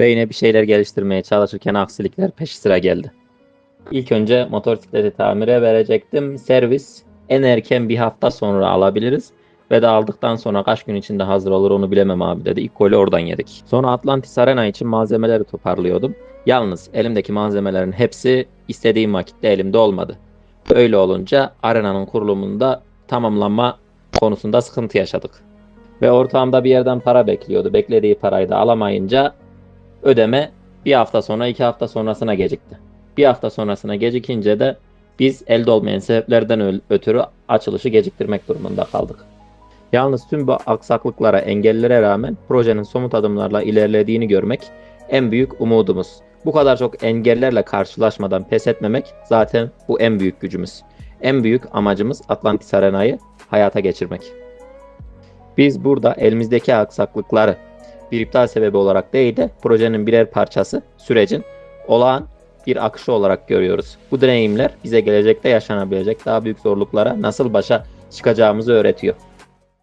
Ve yine bir şeyler geliştirmeye çalışırken aksilikler peş sıra geldi. İlk önce motosikleti tamire verecektim. Servis en erken bir hafta sonra alabiliriz. Ve de aldıktan sonra kaç gün içinde hazır olur onu bilemem abi dedi. İlk golü oradan yedik. Sonra Atlantis Arena için malzemeleri toparlıyordum. Yalnız elimdeki malzemelerin hepsi istediğim vakitte elimde olmadı. Öyle olunca arenanın kurulumunda tamamlanma konusunda sıkıntı yaşadık. Ve ortağımda bir yerden para bekliyordu. Beklediği parayı da alamayınca ödeme bir hafta sonra iki hafta sonrasına gecikti. Bir hafta sonrasına gecikince de biz elde olmayan sebeplerden ötürü açılışı geciktirmek durumunda kaldık. Yalnız tüm bu aksaklıklara, engellere rağmen projenin somut adımlarla ilerlediğini görmek en büyük umudumuz. Bu kadar çok engellerle karşılaşmadan pes etmemek zaten bu en büyük gücümüz. En büyük amacımız Atlantis Arena'yı hayata geçirmek. Biz burada elimizdeki aksaklıkları bir iptal sebebi olarak değil de projenin birer parçası, sürecin olağan bir akışı olarak görüyoruz. Bu deneyimler bize gelecekte yaşanabilecek daha büyük zorluklara nasıl başa çıkacağımızı öğretiyor.